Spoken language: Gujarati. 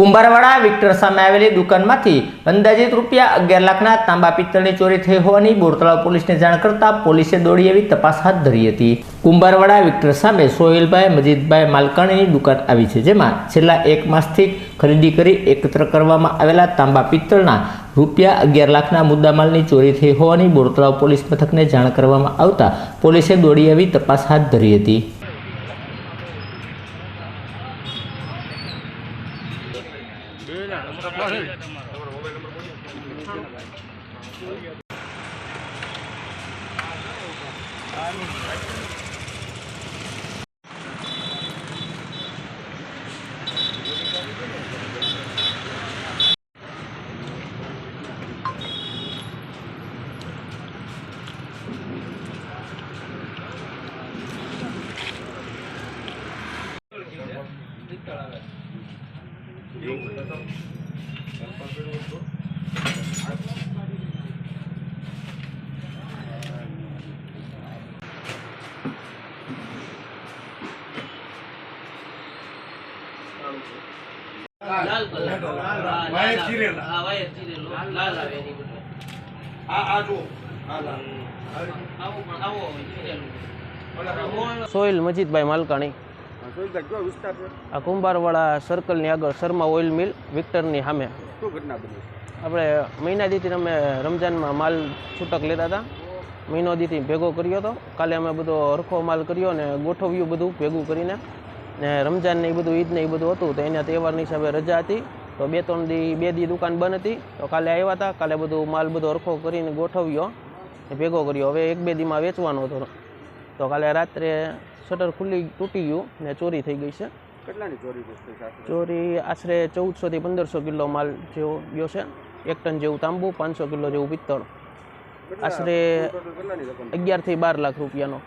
કુંભારવાડા વિક્ટર સામે આવેલી દુકાનમાંથી અંદાજિત રૂપિયા અગિયાર લાખના તાંબા પિત્તળની ચોરી થઈ હોવાની બોરતળાવ પોલીસને જાણ કરતા પોલીસે દોડી આવી તપાસ હાથ ધરી હતી. કુંભારવાડા વિક્ટર સામે સોહેલભાઈ, મજીદભાઈ માલકાણીની દુકાન આવી છે, જેમાં છેલ્લા એક માસથી ખરીદી કરી એકત્ર કરવામાં આવેલા તાંબા પિત્તળના રૂપિયા અગિયાર લાખના મુદ્દામાલની ચોરી થઈ હોવાની બોરતળાવ પોલીસ મથકને જાણ કરવામાં આવતા પોલીસે દોડી આવી તપાસ હાથ ધરી હતી. Gracias. લાલ કલર મજીદભાઈ માલકાણી. આ કુંભારવાડા સર્કલની આગળ શર્મા ઓઇલ મિલ વિક્ટરની સામે. શું ઘટના બની આપણે મહિના દીથી અમે રમજાનમાં માલ છૂટક લેતા હતા. મહિનો દીથી ભેગો કર્યો હતો. કાલે અમે બધો હરખો માલ કર્યો ને ગોઠવ્યું બધું ભેગું કરીને. ને રમજાન ને એ બધું ઈદ ને એ બધું હતું. તો એના તહેવારની હિસાબે રજા હતી. તો બે ત્રણ દી બે દી દુકાન બંધ હતી. તો કાલે આવ્યા હતા. કાલે બધું માલ બધો હરખો કરીને ગોઠવ્યો ને ભેગો કર્યો. હવે એક બે દીમાં વેચવાનો હતો. તો કાલે રાત્રે શટર ખુલ્લી તૂટી ગયું ને ચોરી થઈ ગઈ છે. કેટલાની ચોરી ચોરી આશરે ચૌદસોથી પંદરસો કિલો માલ જેવો ગયો છે. એક ટન જેવું તાંબુ પાંચસો કિલો જેવું પિત્તળ. આશરે અગિયારથી બાર લાખ રૂપિયાનો.